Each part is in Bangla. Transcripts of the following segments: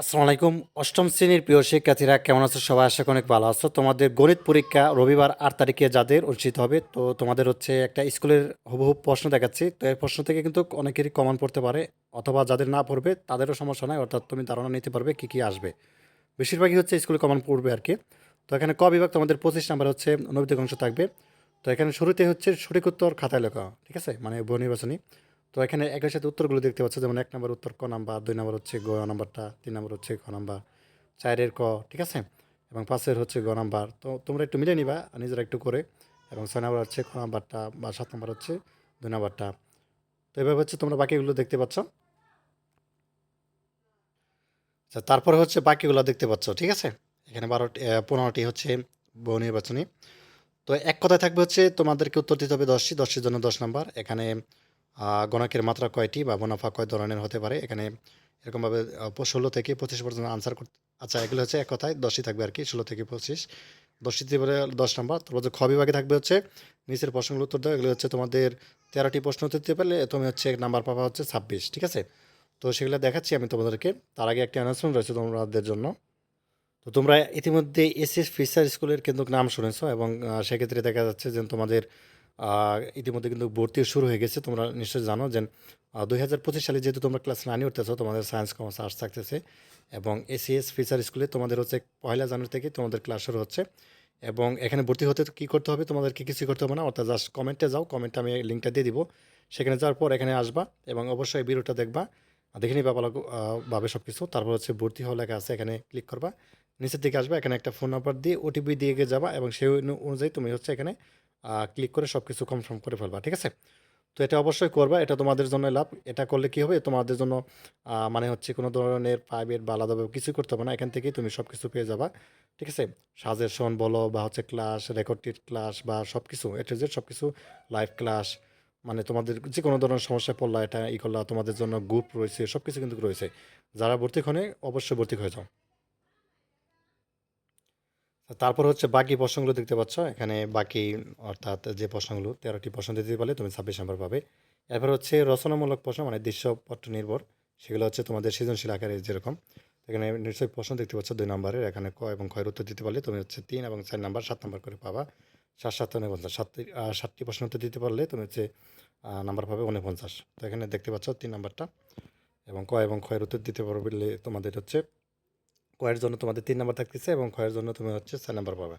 আসসালামু আলাইকুম। অষ্টম শ্রেণির প্রিয় শিক্ষার্থীরা, কেমন আছো? সবাই আশা অনেক ভালো আছো। তোমাদের গণিত পরীক্ষা রবিবার আট তারিখে যাদের অনুষ্ঠিত হবে, তো তোমাদের হচ্ছে একটা স্কুলের হুবহু প্রশ্ন দেখাচ্ছি। তো এই প্রশ্ন থেকে কিন্তু অনেকেরই কমন পড়তে পারে, অথবা যাদের না পড়বে, তাদেরও সমস্যা নাই, অর্থাৎ তুমি ধারণা নিতে পারবে কী কী আসবে। বেশিরভাগই হচ্ছে স্কুলে কমন পড়বে আর কি। তো এখানে ক বিভাগ তোমাদের পঁচিশ নাম্বার হচ্ছে নৈতিক অংশ থাকবে। তো এখানে শুরুতে হচ্ছে সঠিক উত্তর খাতায় লেখা, ঠিক আছে? মানে বহু নির্বাচনী তো এখানে একের সাথে উত্তরগুলো দেখতে পাচ্ছ, যেমন এক নম্বর উত্তর ক নাম্বার, দুই নম্বর হচ্ছে গ নাম্বারটা, তিন নম্বর হচ্ছে ক নাম্বার, চারের ক, ঠিক আছে? এবং পাঁচের হচ্ছে গ নাম্বার। তো তোমরা একটু মিলে নিবা, নিজেরা একটু করে। এবং ছয় নম্বর হচ্ছে ক নাম্বারটা বা সাত নম্বর হচ্ছে দুই নাম্বারটা। তো এভাবে হচ্ছে তোমরা বাকিগুলো দেখতে পাচ্ছ। আচ্ছা তারপরে হচ্ছে বাকিগুলো দেখতে পাচ্ছ, ঠিক আছে? এখানে বারোটি পনেরোটি হচ্ছে বহু নির্বাচনী। তো এক কথায় থাকবে হচ্ছে তোমাদেরকে উত্তর দিতে হবে দশটি, দশটির জন্য দশ নাম্বার। এখানে গণকের মাত্রা কয়টি বা মুনাফা কয় ধরনের হতে পারে? এখানে এরকমভাবে ষোলো থেকে পঁচিশ পর্যন্ত আনসার করতে আচ্ছা এগুলো হচ্ছে এক কথায় দশটি থাকবে আর কি ষোলো থেকে পঁচিশ। দশটি দিতে পারে দশ নম্বর, তারপর হচ্ছে খ বিভাগে থাকবে হচ্ছে, নিচের প্রশ্নগুলো উত্তর দেওয়া এগুলো হচ্ছে তোমাদের তেরোটি প্রশ্ন উত্তর দিতে পারলে তুমি হচ্ছে নাম্বার পাবা হচ্ছে ছাব্বিশ, ঠিক আছে? তো সেগুলো দেখাচ্ছি আমি তোমাদেরকে, তার আগে একটি অ্যানাউন্সমেন্ট রয়েছে তোমাদের জন্য। তো তোমরা ইতিমধ্যে এসএস ফিসার স্কুলের কিন্তু নাম শুনেছো এবং সেক্ষেত্রে দেখা যাচ্ছে যে তোমাদের ইতিমধ্যে কিন্তু ভর্তি শুরু হয়ে গেছে। তোমরা নিশ্চয়ই জানো যে দুই হাজার পঁচিশ সালে যেহেতু তোমরা ক্লাস নাইনে উঠতেছো, তোমাদের সায়েন্স কমার্স আর্টস থাকতেছে এবং এসিএস ফিচার স্কুলে তোমাদের হচ্ছে পয়লা জানুয়ারি থেকে তোমাদের ক্লাস শুরু হচ্ছে এবং এখানে ভর্তি হতে কী করতে হবে, তোমাদের তোমাদেরকে কিছু করতে হবে না, অর্থাৎ জাস্ট কমেন্টে যাও কমেন্টে আমি লিঙ্কটা দিয়ে দিব। সেখানে যাওয়ার পর এখানে আসবা এবং অবশ্যই ভিডিওটা দেখবা দেখে নিবা ভাবে সব কিছু তারপর হচ্ছে ভর্তি হওয়া লেখা আছে, এখানে ক্লিক করবা। নিচের দিকে আসবা, এখানে একটা ফোন নাম্বার দিয়ে ওটিপি দিয়ে গিয়ে যাবা এবং সেই অনু- অনুযায়ী তুমি হচ্ছে এখানে ক্লিক করে সব কিছু কনফার্ম করে ফেলবা, ঠিক আছে? তো এটা অবশ্যই করবা, এটা তোমাদের জন্য লাভ। এটা করলে কি হবে? তোমাদের জন্য মানে হচ্ছে কোনো ধরনের প্রাইভেট বা আলাদাভাবে কিছু করতে হবে না। এখান থেকেই তুমি সব কিছু পেয়ে যাবা, ঠিক আছে? সাজেশন বলো বা হচ্ছে ক্লাস রেকর্ডেড ক্লাস বা সব কিছু এটা যে সব কিছু লাইভ ক্লাস মানে তোমাদের যে কোনো ধরনের সমস্যা পড়লা, এটা ই করলা, তোমাদের জন্য গ্রুপ রয়েছে সব কিছু কিন্তু রয়েছে। যারা ভর্তি হনে অবশ্যই ভর্তি হয়ে যাও। তারপর হচ্ছে বাকি প্রশ্নগুলো দেখতে পাচ্ছ। এখানে বাকি, অর্থাৎ যে প্রশ্নগুলো, তেরোটি প্রশ্ন দিতে পারলে তুমি ছাব্বিশ নম্বর পাবে। এরপর হচ্ছে রচনামূলক প্রশ্ন মানে দৃশ্যপট্ট নির্ভর, সেগুলো হচ্ছে তোমাদের সৃজনশীল আকারে যেরকম। এখানে নিশ্চয়ই প্রশ্ন দেখতে পাচ্ছ দুই নম্বরের এখানে ক এবং ক্ষয়ের উত্তর দিতে পারলে তুমি হচ্ছে তিন এবং চার নাম্বার সাত নাম্বার করে পাবা। সাত সাত, উনপঞ্চাশ সাতটি সাতটি প্রশ্ন উত্তর দিতে পারলে তুমি হচ্ছে নাম্বার পাবে উনপঞ্চাশ। তো এখানে দেখতে পাচ্ছ তিন নাম্বারটা এবং ক এবং খয়ের উত্তর দিতে পারলে তোমাদের হচ্ছে কয়ের জন্য তোমাদের তিন নাম্বার থাকতেছে এবং খয়ের জন্য তুমি হচ্ছে চার নাম্বার পাবে।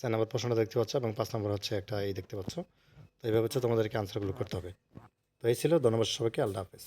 চার নাম্বার প্রশ্নটা দেখতে পাচ্ছ এবং পাঁচ নাম্বার হচ্ছে একটা এই দেখতে পাচ্ছ। তো এইভাবে হচ্ছে তোমাদেরকে আনসারগুলো করতে হবে। তো এই ছিল, ধন্যবাদ সবাইকে, আল্লাহ হাফেজ।